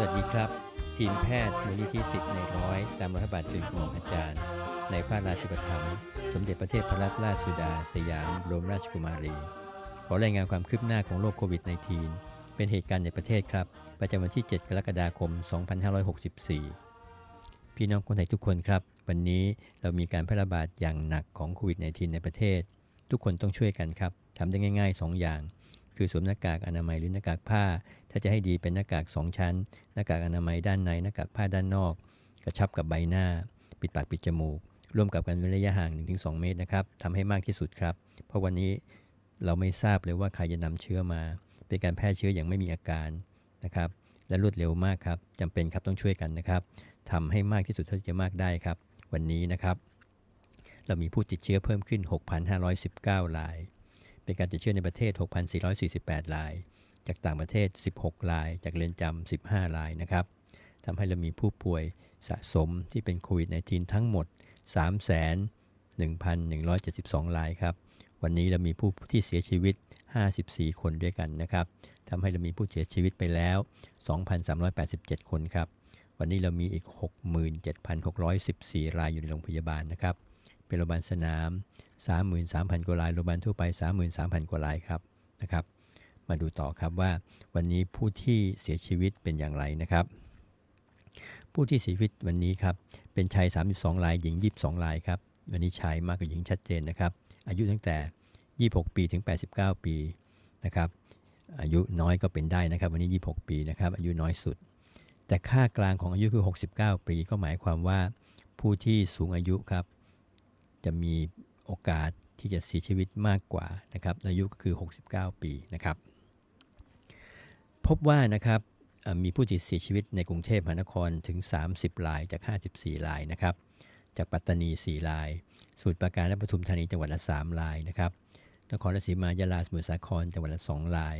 สวัสดีครับ ทีมแพทย์มูลนิธิสิทธิ์ในร้อยตามรัฐบาลจุนของอาจารย์ ในพระราชูปถัมภ์สมเด็จพระเทพรัตนราชสุดา สยามบรมราชกุมารี ขอรายงานความคืบหน้าของโรคโควิด -19 เป็นเหตุการณ์ในประเทศครับ ประจำวันที่ 7 กรกฎาคม 2564 พี่น้องคนไทยทุกคนครับ วันนี้เรามีการแพร่ระบาดอย่างหนักของโควิด -19 ในประเทศ ทุกคนต้องช่วยกันครับทำได้ง่าย ๆ 2 อย่าง คือสวมหน้ากากอนามัยหรือหน้ากากผ้า ถ้าจะให้ดีเป็นหน้ากาก 2 ชั้น หน้ากากอนามัยด้านใน หน้ากากผ้าด้านนอก กระชับกับใบหน้า ปิดปากปิดจมูก ร่วมกับการเว้นระยะห่าง 1-2 เมตรนะครับทำให้มากที่สุดครับ เพราะวันนี้เราไม่ทราบเลยว่าใครจะนำเชื้อมา เป็นการแพร่เชื้ออย่างไม่มีอาการนะครับ และรวดเร็วมากครับจำเป็นครับต้องช่วยกันนะครับทำให้มากที่สุดเท่าที่จะมากได้ครับ วันนี้นะครับ เรามีผู้ติดเชื้อเพิ่มขึ้น 6,519ราย เป็นการติดเชื้อในประเทศ 6,448ราย จากต่างประเทศ 16 ราย จากเรือนจำ 15 รายนะครับทำให้เรามีผู้ป่วยสะสมที่เป็นโควิด -19 ทั้งหมด 3,1,172 รายครับ วันนี้เรามีผู้ที่เสียชีวิต 54 คนด้วยกันนะครับทำให้เรามีผู้เสียชีวิตไปแล้ว 2,387 คนครับ วันนี้เรามีอีก 67,614 รายอยู่ในโรงพยาบาลนะครับ เป็นโรงพยาบาลสนาม 33,000 กว่าราย โรงพยาบาลทั่วไป 33,000 กว่ารายครับนะครับ มาดูต่อครับว่าวันนี้ผู้ที่เสียชีวิตเป็นอย่างไรนะครับ ผู้ที่เสียชีวิตวันนี้ครับเป็นชาย 32รายหญิง 22รายครับวันนี้ชายมากกว่าหญิงชัดเจนนะครับ อายุตั้งแต่ 26 ปีถึง 89 ปีนะครับอายุน้อยก็เป็นได้นะครับ วันนี้ 26 ปีนะครับอายุน้อยสุด แต่ค่ากลางของอายุคือ 69 ปี ก็หมายความว่าผู้ที่สูงอายุครับ จะมีโอกาสที่จะเสียชีวิตมากกว่านะครับ อายุก็คือ 69 ปีนะครับ พบว่านะครับมีผู้ติดเสียชีวิตในกรุงเทพมหานครถึง 30รายจาก 54รายนะครับ จากปัตตานี 4 ราย สูตรปราการและปทุมธานีจังหวัดละ 3 รายนะครับ นครราชสีมายาลาสมุทรสาครจังหวัดละ 2 ราย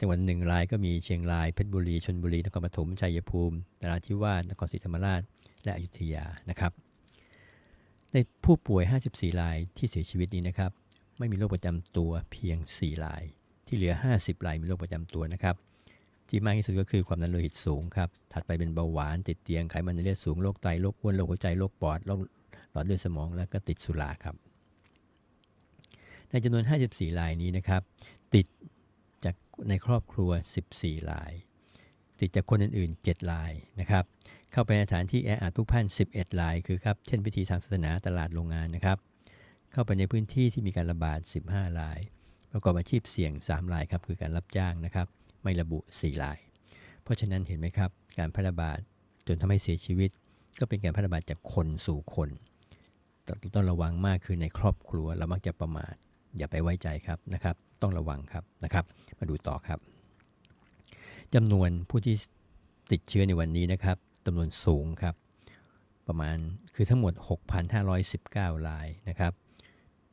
จังหวัดหนึ่งรายก็มีเชียงราย เพชรบุรีชลบุรี นครปฐม ชัยภูมิ นราธิวาส นครศรีธรรมราช และอยุธยานะครับ ในผู้ป่วย 54 รายที่เสียชีวิตนี้นะครับ ไม่มีโรคประจำตัวเพียง 4 ราย ที่เหลือ 50 รายมีโรคประจำตัวนะครับ ที่มากที่สุดก็คือความดันโลหิตสูงครับ ถัดไปเป็นเบาหวานติดเตียงไขมันในเลือดสูงโรคไตโรคอ้วนโรคหัวใจโรคปอดโรคหลอดเลือดสมองแล้วก็ติดสุราครับ ในจำนวน 54 รายนี้นะครับ ติดจากในครอบครัว 14 ราย ติดจากคนอื่น ๆ 7 รายนะครับ เข้าไปในสถานที่แออัดพลุกพล่าน11 ราย คือครับ เช่นพิธีทางศาสนาตลาดโรงงานนะครับ เข้าไปในพื้นที่ที่มีการระบาด 15 ราย ประกอบอาชีพเสี่ยง 3 รายครับ คือการรับจ้างนะครับ ไม่ระบุ 4 ราย เพราะฉะนั้นเห็นไหมครับ การแพร่ระบาดจนทำให้เสียชีวิต ก็เป็นการแพร่ระบาดจากคนสู่คนต้องระวังมากคือในครอบครัวเรามักจะประมาทอย่าไปไว้ใจครับนะครับ ต้องระวังครับนะครับ มาดูต่อครับจำนวนผู้ที่ติดเชื้อในวันนี้นะครับจำนวนสูงครับ ประมาณคือทั้งหมด 6,519รายนะครับ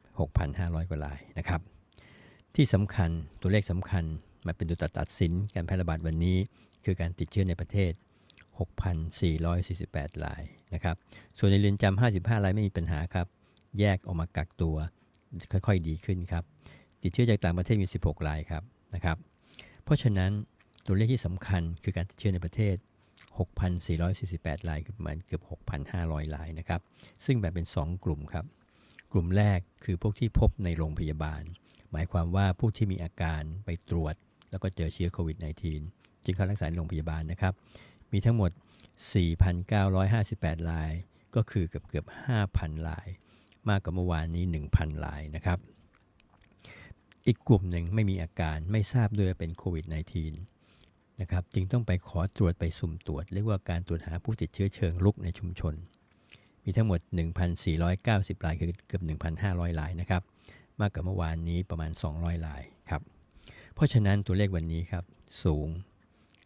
6,500 กว่ารายนะครับ ที่สำคัญตัวเลขสำคัญ มาเป็นตัวตัดสินการแพร่ระบาดวันนี้ คือการติดเชื้อในประเทศ 6,448รายนะครับ ส่วนในเรือนจำ55 รายไม่มีปัญหาครับ แยกออกมากักตัวค่อยๆดีขึ้นครับ ติดเชื้อจากต่างประเทศมี 16 รายครับนะครับ เพราะฉะนั้นตัวเลขที่สำคัญคือการติดเชื้อในประเทศ 6,448รายคือประมาณเกือบ 6,500 รายนะครับ ซึ่งแบ่งเป็น 2 กลุ่มครับ กลุ่มแรกคือพวกที่พบในโรงพยาบาล หมายความว่าผู้ที่มีอาการไปตรวจ แล้วก็เจอเชื้อโควิด -19 จึงเข้ารักษาในโรงพยาบาลนะครับ มีทั้งหมด 4,958ราย ก็คือเกือบเกือบ 5,000ราย มากกว่าเมื่อวานนี้ 1,000รายนะครับ อีกกลุ่มหนึ่งไม่มีอาการไม่ทราบด้วยว่าเป็นโควิด -19 นะครับ จึงต้องไปขอตรวจไปสุ่มตรวจ เรียกว่าการตรวจหาผู้ติดเชื้อเชิงลุกในชุมชน มีทั้งหมด 1,490รายคือเกือบ 1,500รายนะครับ มากกว่าเมื่อวานนี้ประมาณ 200รายครับ เพราะฉะนั้นตัวเลขวันนี้ครับสูง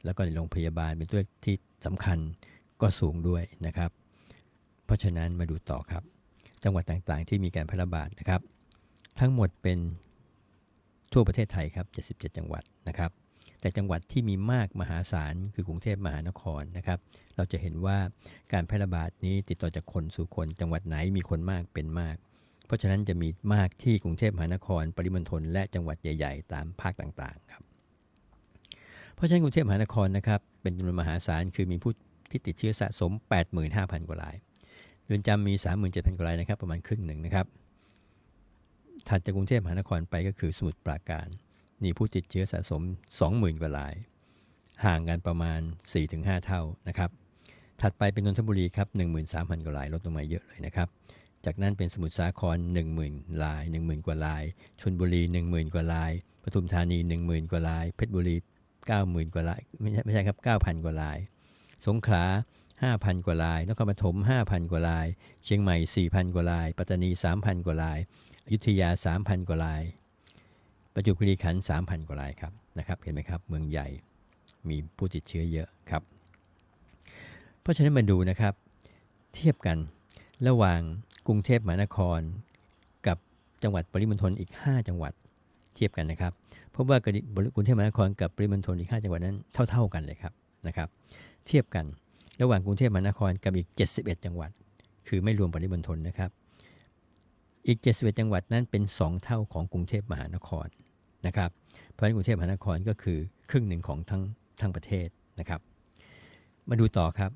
แล้วก็ในโรงพยาบาลเป็นตัวที่สำคัญก็สูงด้วยนะครับ เพราะฉะนั้นมาดูต่อครับ จังหวัดต่างๆ ที่มีการแพร่ระบาดนะครับ ทั้งหมดเป็นทั่วประเทศไทยครับ 77 จังหวัดนะครับ แต่จังหวัดที่มีมากมหาศาลคือกรุงเทพมหานครนะครับ เราจะเห็นว่าการแพร่ระบาดนี้ติดต่อจากคนสู่คน จังหวัดไหนมีคนมากเป็นมาก ราะฉะนั้นจะมีมากที่กรุงเทพมหานคร ปริมณฑลและจังหวัดใหญ่ ๆ ตามภาคต่างๆครับ เพราะฉะนั้นกรุงเทพมหานครนะครับเป็นจำนวนมหาศาลคือมีผู้ที่ติดเชื้อสะสม 85,000 กว่ารายเรือนจำมี 37,000 กว่ารายนะครับประมาณครึ่งหนึ่งนะครับถัดจากกรุงเทพมหานครไปก็คือสมุทรปราการ มีผู้ติดเชื้อสะสม 20,000 กว่าราย ห่างกันประมาณ 4-5 เท่านะครับถัดไปเป็นนนทบุรีครับ13,000 กว่าลายลดลงมาเยอะเลยนะครับ จากนั้นเป็นสมุทรสาคร 10,000 ลาย 10,000 กว่าลาย ชนบุรี 10,000 กว่าลาย ปทุมธานี 10,000 กว่าลาย เพชรบุรี 90,000 กว่าลาย ไม่ใช่ไม่ใช่ครับ 9,000 กว่าลาย สงขลา 5,000 กว่าลาย นครปฐม 5,000 กว่าลาย เชียงใหม่ 4,000 กว่าลาย ปัตตานี 3,000 กว่าลาย อยุธยา 3,000 กว่าลาย ประจวบคีรีขันธ์3,000 กว่าลายครับนะครับ เห็นไหมครับ เมืองใหญ่ มีผู้ติดเชื้อเยอะครับ เพราะฉะนั้นมาดูนะครับ เทียบกันระหว่าง กรุงเทพมหานคร กับจังหวัดปริมณฑลอีก 5 จังหวัดเทียบกันนะครับพบว่ากรุงเทพมหานครกับปริมณฑลอีก 5 จังหวัดนั้นเท่า ๆกันเลยครับนะครับ เทียบกันระหว่างกรุงเทพมหานครกับอีก 71 จังหวัด คือไม่รวมปริมณฑลนะครับ อีก 71 จังหวัดนั้นเป็น 2 เท่าของกรุงเทพมหานครนะครับ เพราะฉะนั้นกรุงเทพมหานครก็คือครึ่งหนึ่งของทั้งทั้งประเทศนะครับ มาดูต่อครับ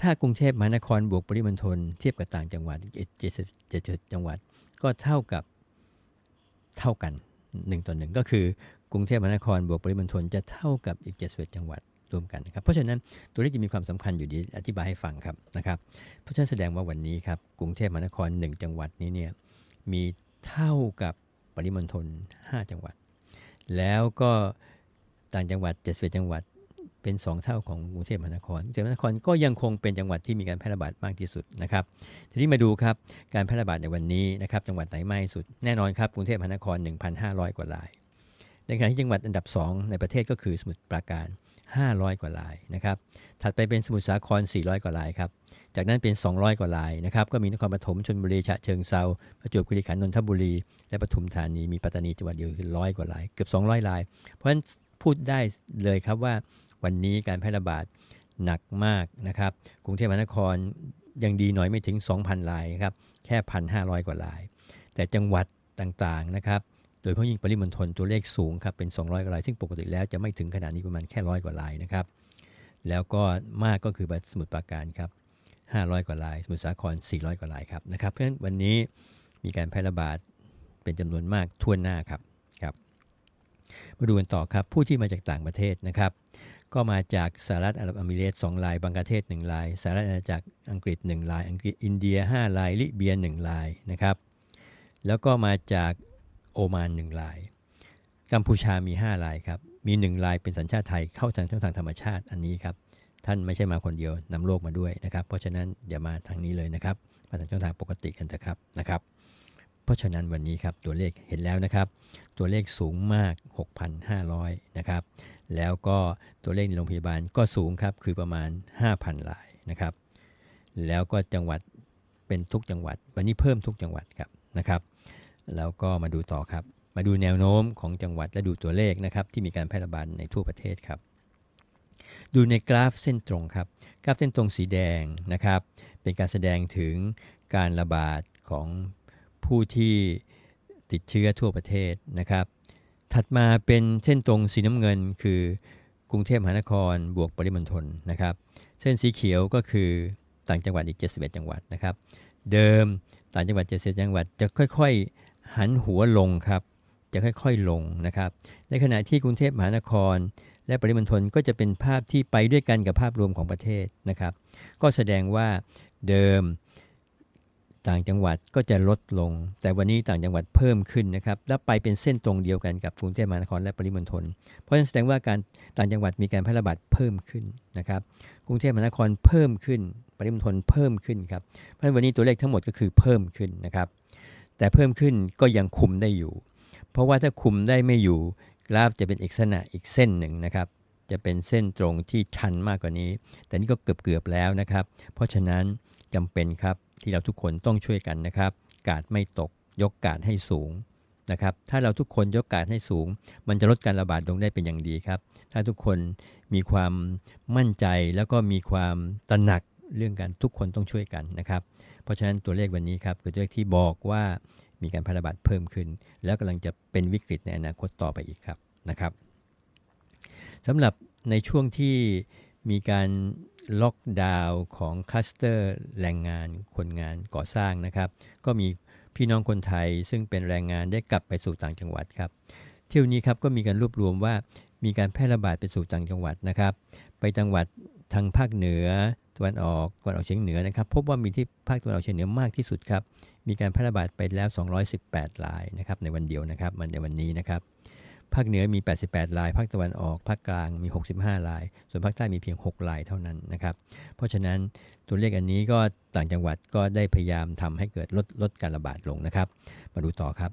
ถ้ากรุงเทพมหานครบวกปริมณฑลเทียบกับต่างจังหวัดเจ็ดเจ็ดจังหวัด ก็เท่ากับเท่ากัน1ต่อหนึ่งก็คือกรุงเทพมหานครบวกปริมณฑลจะเท่ากับอีก71จังหวัดรวมกันนะครับเพราะฉะนั้นตัวเลขจะมีความสำคัญอยู่ดีอธิบายให้ฟังครับนะครับเพราะฉะนั้นแสดงว่าวันนี้ครับกรุงเทพมหานคร 1 จังหวัดนี้เนี่ยมีเท่ากับปริมณฑล5จังหวัด แล้วก็ต่างจังหวัด71จังหวัด เป็น2เท่าของกรุงเทพมหานครกรุงเทพมหานครก็ยังคงเป็นจังหวัดที่มีการแพร่ระบาดมากที่สุดนะครับ ทีนี้มาดูครับการแพร่ระบาดในวันนี้นะครับจังหวัดไหนมากที่สุดแน่นอนครับกรุงเทพมหานคร 1,500 กว่าราย ในขณะที่จังหวัดอันดับ 2 ในประเทศก็คือสมุทรปราการ 500 กว่ารายนะครับถัดไปเป็นสมุทรสาคร 400 กว่ารายครับจากนั้นเป็น 200 กว่ารายนะครับก็มีนครปฐมชลบุรีฉะเชิงเซาประจวบคีรีขันธ์นนทบุรี และปทุมธานีมีปัตตานีจังหวัดเดียวคือร้อยกว่าราย เกือบ 200ราย เพราะฉะนั้นพูดได้เลยครับว่า วันนี้การแพร่ระบาดหนักมากนะครับ กรุงเทพมหานครยังดีหน่อยไม่ถึง 2,000 รายครับ แค่ 1,500 กว่าราย แต่จังหวัดต่างๆนะครับ โดยเฉพาะยิ่งปริมณฑลตัวเลขสูงครับเป็น 200 กว่าราย ซึ่งปกติแล้วจะไม่ถึงขนาดนี้ประมาณแค่ร้อยกว่ารายนะครับ แล้วก็มากก็คือสมุทรปราการครับ 500 กว่าราย สมุทรสาคร 400 กว่ารายครับนะครับ เพราะฉะนั้นวันนี้มีการแพร่ระบาดเป็นจำนวนมากทั่วหน้าครับครับ มาดูกันต่อครับผู้ที่มาจากต่างประเทศนะครับ ก็มาจากสหรัฐอาหรับเอมิเรตสองลายบังกลาเทศ1ลายสหรัฐอาณาจักรอังกฤษ1ลาย อังกฤษอินเดีย5ลายลิเบีย1ลายนะครับแล้วก็มาจากโอมาน1ลาย กัมพูชามี5ลายครับมี1ลายเป็นสัญชาติไทยเข้าทางช่องทางธรรมชาติอันนี้ครับท่านไม่ใช่มาคนเดียวนำโลกมาด้วยนะครับเพราะฉะนั้นอย่ามาทางนี้เลยนะครับมาทางช่องทางปกติกันเถอะครับนะครับ เพราะฉะนั้นวันนี้ครับตัวเลขเห็นแล้วนะครับ ตัวเลขสูงมาก 6,500นะครับ แล้วก็ตัวเลขในโรงพยาบาลก็สูงครับคือประมาณ 5,000รายนะครับ แล้วก็จังหวัดเป็นทุกจังหวัด วันนี้เพิ่มทุกจังหวัดครับนะครับ แล้วก็มาดูต่อครับ มาดูแนวโน้มของจังหวัดและดูตัวเลขนะครับที่มีการแพร่ระบาดในทั่วประเทศครับ ดูในกราฟเส้นตรงครับกราฟเส้นตรงสีแดงนะครับ เป็นการแสดงถึงการระบาดของผู้ที่ติดเชื้อทั่วประเทศนะครับ ถัดมาเป็นเส้นตรงสีน้ำเงิน คือกรุงเทพมหานครบวกปริมณฑลนะครับ เส้นสีเขียวก็คือต่างจังหวัดอีก 71 จังหวัดนะครับ เดิมต่างจังหวัด71จังหวัดจะค่อยๆ หันหัวลงครับ จะค่อยๆลงนะครับ ในขณะที่กรุงเทพมหานคร และปริมณฑลก็จะเป็นภาพที่ไปด้วยกันกับภาพรวมของประเทศนะครับ ก็แสดงว่าเดิม ต่างจังหวัดก็จะลดลง แต่วันนี้ต่างจังหวัดเพิ่มขึ้นนะครับ และไปเป็นเส้นตรงเดียวกันกับกรุงเทพมหานครและปริมณฑล เพราะฉะนั้นแสดงว่าการต่างจังหวัดมีการแพร่ระบาดเพิ่มขึ้นนะครับ กรุงเทพมหานครเพิ่มขึ้น ปริมณฑลเพิ่มขึ้นครับ เพราะฉะนั้นวันนี้ตัวเลขทั้งหมดก็คือเพิ่มขึ้นนะครับ แต่เพิ่มขึ้นก็ยังคุมได้อยู่ เพราะว่าถ้าคุมได้ไม่อยู่กราฟจะเป็นอีกษณะอีกเส้นหนึ่งนะครับ จะเป็นเส้นตรงที่ชันมากกว่านี้ แต่นี่ก็เกือบเกือบแล้วนะครับ เพราะฉะนั้นจำเป็นครับ ที่เราทุกคนต้องช่วยกันนะครับ กาดไม่ตกยกกาดให้สูงนะครับ ถ้าเราทุกคนยกกาดให้สูง มันจะลดการระบาดลงได้เป็นอย่างดีครับ ถ้าทุกคนมีความมั่นใจแล้วก็มีความตระหนักเรื่องการทุกคนต้องช่วยกันนะครับ เพราะฉะนั้นตัวเลขวันนี้ครับคือตัวเลขที่บอกว่ามีการแพร่ระบาดเพิ่มขึ้น แล้วกำลังจะเป็นวิกฤตในอนาคตต่อไปอีกครับนะครับสำหรับในช่วงที่มีการ ล็อกดาวน์ของคลัสเตอร์แรงงานคนงานก่อสร้างนะครับ ก็มีพี่น้องคนไทยซึ่งเป็นแรงงานได้กลับไปสู่ต่างจังหวัดครับ เที่ยวนี้ครับก็มีการรวบรวมว่ามีการแพร่ระบาดไปสู่ต่างจังหวัดนะครับ ไปจังหวัดทางภาคเหนือตะวันออกตะวันออกเฉียงเหนือนะครับ พบว่ามีที่ภาคตะวันออกเฉียงเหนือมากที่สุดครับ มีการแพร่ระบาดไปแล้ว 218รายนะครับในวันเดียวนะครับมันในวันนี้นะครับ ภาคเหนือมี 88ราย ภาคตะวันออก ภาคกลางมี 65ราย ส่วนภาคใต้มีเพียง6รายเท่านั้นนะครับ เพราะฉะนั้นตัวเลขอันนี้ก็ต่างจังหวัดก็ได้พยายามทำให้เกิดลดลดการระบาดลงนะครับ มาดูต่อครับ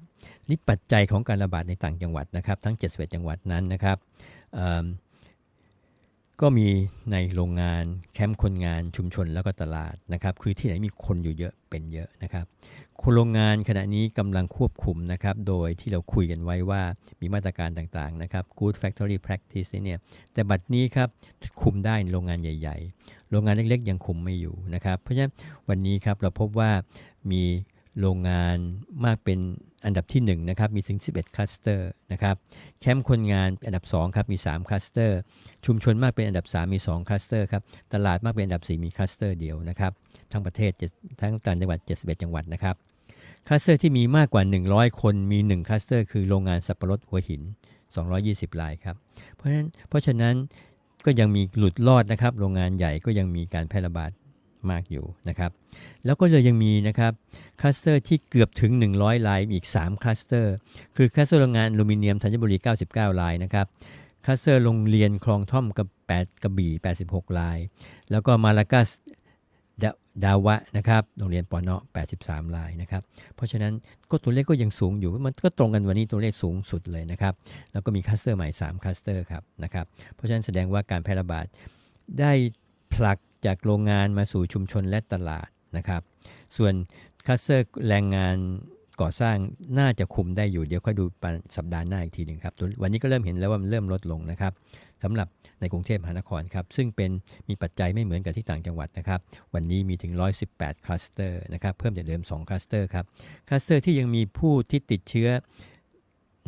นี่ปัจจัยของการระบาดในต่างจังหวัดนะครับ ทั้ง 71 จังหวัดนั้นนะครับ ก็มีในโรงงานแคมป์คนงานชุมชนแล้วก็ตลาดนะครับคือที่ไหนมีคนอยู่เยอะเป็นเยอะนะครับคนโรงงานขณะนี้กำลังควบคุมนะครับโดยที่เราคุยกันไว้ว่ามีมาตรการต่างๆนะครับ Good Factory Practice เนี่ยแต่บัดนี้ครับคุมได้ในโรงงานใหญ่ ๆ โรงงานเล็กๆ ยังคุมไม่อยู่นะครับเพราะฉะนั้นวันนี้ครับเราพบว่ามี โรงงานมากเป็นอันดับที่1นะครับมีถึง 11 คลัสเตอร์นะครับแคมป์คนงานอันดับ2ครับมี 3 คลัสเตอร์ ชุมชนมากเป็นอันดับ 3 มี 2 คลัสเตอร์ครับตลาดมากเป็นอันดับ 4 มีคลัสเตอร์เดียวนะครับทั้งประเทศทั้งต่างจังหวัด 71 จังหวัดนะครับคลัสเตอร์ที่มีมากกว่า 100 คนมี 1 คลัสเตอร์ คือโรงงานสับปะรดหัวหิน 220 รายครับเพราะฉะนั้นเพราะฉะนั้นก็ยังมีหลุดรอดนะครับโรงงานใหญ่ก็ยังมีการแพร่ระบาดมากอยู่นะครับ แล้วก็เลยยังมีนะครับ คลัสเตอร์ที่เกือบถึง 100 ลายอีก 3 คลัสเตอร์ คือคลัสเตอร์โรงงานอลูมิเนียมธัญบุรี 99 ลายนะครับคลัสเตอร์โรงเรียนคลองท่อมกับ8กระบี่ 86 ลาย แล้วก็มาลากัสดาวะนะครับโรงเรียนปอนเนอ83 ลายนะครับเพราะฉะนั้นก็ตัวเลขก็ยังสูงอยู่มันก็ตรงกันวันนี้ตัวเลขสูงสุดเลยนะครับแล้วก็มีคลัสเตอร์ใหม่ 3คลัสเตอร์ครับนะครับเพราะฉะนั้นแสดงว่าการแพร่ระบาดได้ผลักจากโรงงานมาสู่ชุมชนและตลาดนะครับส่วน คัสเซอร์แรงงานก่อสร้างน่าจะคุมได้อยู่เดี๋ยวค่อยดูสัปดาห์หน้าอีกทีหนึ่งครับวันนี้ก็เริ่มเห็นแล้วว่ามันเริ่มลดลงนะครับสำหรับในกรุงเทพมหานครครับ ซึ่งเป็นมีปัจจัยไม่เหมือนกับที่ต่างจังหวัดนะครับ วันนี้มีถึง 118 คลัสเตอร์นะครับเพิ่มจากเดิม 2 คลัสเตอร์ครับ คลัสเตอร์ที่ยังมีผู้ที่ติดเชื้อ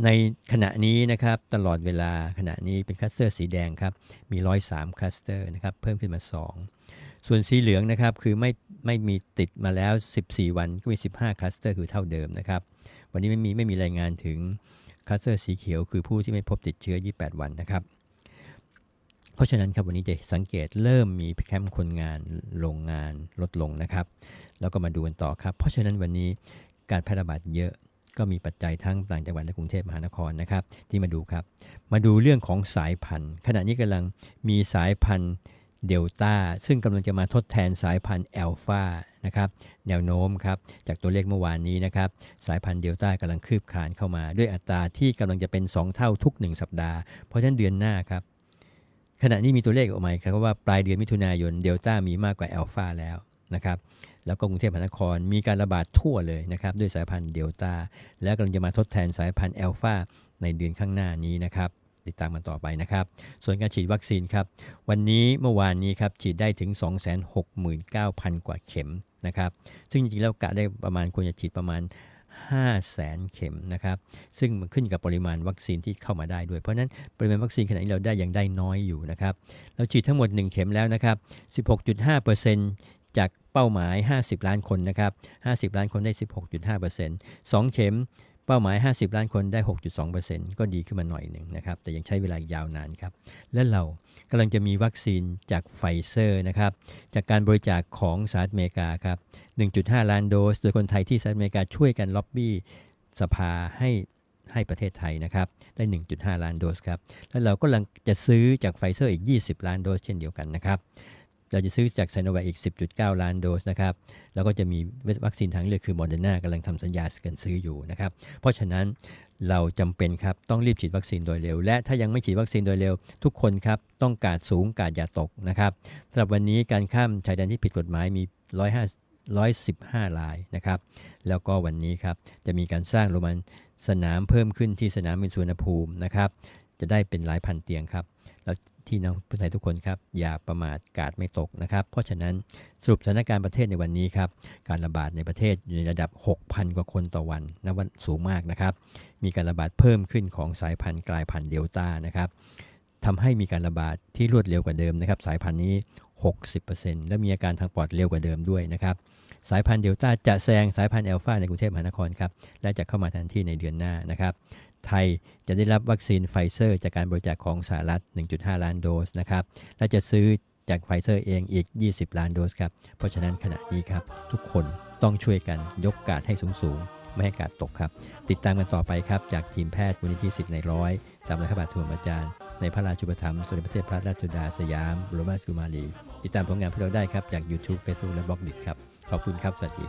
ในขณะนี้นะครับตลอดเวลาขณะนี้เป็นคลัสเตอร์สีแดงครับ มี 103 คลัสเตอร์นะครับเพิ่มขึ้นมา 2 ส่วนสีเหลืองนะครับคือไม่ไม่มีติดมาแล้ว 14 วันก็มี 15 คลัสเตอร์คือเท่าเดิมนะครับ วันนี้ไม่มีไม่มีรายงานถึงคลัสเตอร์สีเขียวคือผู้ที่ไม่พบติดเชื้อ 28 วันนะครับ เพราะฉะนั้นครับวันนี้จะสังเกตเริ่มมีแคมป์คนงานโรงงานลดลงนะครับ แล้วก็มาดูกันต่อครับ เพราะฉะนั้นวันนี้การแพร่ระบาดเยอะก็มีปัจจัยทั้งต่างจังหวัดและกรุงเทพมหานครนะครับ ที่มาดูครับ มาดูเรื่องของสายพันธุ์ ขณะนี้กำลังมีสายพันธุ์ เดลต้าซึ่งกำลังจะมาทดแทนสายพันธุ์แอลฟานะครับแนวโน้มครับจากตัวเลขเมื่อวานนี้นะครับสายพันธุ์เดลต้ากำลังคืบคลานเข้ามา ด้วยอัตราที่กำลังจะเป็น 2 เท่าทุก 1 สัปดาห์ เพราะฉะนั้นเดือนหน้าครับขณะนี้มีตัวเลขออกมาครับว่าปลายเดือนมิถุนายนเดลต้ามีมากกว่าแอลฟาแล้วนะครับแล้วก็กรุงเทพมหานครมีการระบาดทั่วเลยนะครับด้วยสายพันธุ์เดลต้าและกำลังจะมาทดแทนสายพันธุ์แอลฟาในเดือนข้างหน้านี้นะครับ ติดตามมันต่อไปนะครับ ส่วนการฉีดวัคซีนครับ วันนี้เมื่อวานนี้ครับฉีดได้ถึง 269,000 กว่าเข็มนะครับ ซึ่งจริงๆแล้วกะได้ประมาณควรจะฉีดประมาณ5แสนเข็มนะครับ ซึ่งมันขึ้นกับปริมาณวัคซีนที่เข้ามาได้ด้วย เพราะนั้นปริมาณวัคซีนขณะนี้เราได้ยังได้น้อยอยู่นะครับ เราฉีดทั้งหมด 1 เข็มแล้วนะครับ 16.5%จากเป้าหมาย 50 ล้านคนนะครับ 50 ล้านคนได้ 16.5% 2 เข็ม เป้าหมาย 50 ล้านคนได้ 6.2%ก็ดีขึ้นมาหน่อยหนึ่งนะครับ แต่ยังใช้เวลายาวนานครับ และเรากำลังจะมีวัคซีนจากไฟเซอร์นะครับ จากการบริจาคของสหรัฐอเมริกาครับ 1.5 ล้านโดส โดยคนไทยที่สหรัฐอเมริกาช่วยกันล็อบบี้สภาให้ให้ประเทศไทยนะครับ ได้ 1.5 ล้านโดสครับ แล้วเราก็กำลังจะซื้อจากไฟเซอร์อีก 20 ล้านโดสเช่นเดียวกันนะครับ เราจะซื้อจากไซโนแวคอีก 10.9 ล้านโดสนะครับ แล้วก็จะมีวัคซีนทางเลือกคือโมเดอร์นากำลังทำสัญญากันซื้ออยู่นะครับ เพราะฉะนั้นเราจำเป็นครับต้องรีบฉีดวัคซีนโดยเร็ว และถ้ายังไม่ฉีดวัคซีนโดยเร็ว ทุกคนครับต้องการสูงการอย่าตกนะครับสำหรับวันนี้การข้ามชายแดนที่ผิดกฎหมายมี 105 115รายนะครับ แล้วก็วันนี้ครับจะมีการสร้างโรงพยาบาลสนามเพิ่มขึ้นที่สนามบินสุวรรณภูมินะครับ จะได้เป็นหลายพันเตียงครับ ที่น้องผู้ไทยทุกคนครับอย่าประมาทกาดไม่ตกนะครับ เพราะฉะนั้นสรุปสถานการณ์ประเทศในวันนี้ครับการระบาดในประเทศอยู่ในระดับ 6,000 กว่าคนต่อวันนับว่าสูงมากนะครับ มีการระบาดเพิ่มขึ้นของสายพันธุ์กลายพันธุ์เดลต้านะครับทำให้มีการระบาดที่รวดเร็วกว่าเดิมนะครับ สายพันธุ์นี้ 60%และมีอาการทางปอดเร็วกว่าเดิมด้วยนะครับสายพันธุ์เดลต้าจะแซงสายพันธุ์แอลฟาในกรุงเทพมหานครครับและจะเข้ามาแทนที่ในเดือนหน้านะครับ ไทยจะได้รับวัคซีนไฟเซอร์จากการบริจาคของสหรัฐ 1.5 ล้านโดสนะครับ และจะซื้อจากไฟเซอร์เองอีก 20 ล้านโดสครับ เพราะฉะนั้นขณะนี้ครับ ทุกคนต้องช่วยกันยกกาดให้สูงๆ ไม่ให้กาดตกครับ ติดตามกันต่อไปครับ จากทีมแพทย์มูลนิธิสิทธิ์ในร้อย ตามรัฐบาลทุนอาจารย์ ในพระราชูปถัมภ์สมเด็จพระเทพรัตนราชสุดาสยามบรมราชกุมารี ติดตามผลงานพวกเราได้ครับจาก YouTube Facebook และบล็อกดิครับ ขอบคุณครับ สวัสดี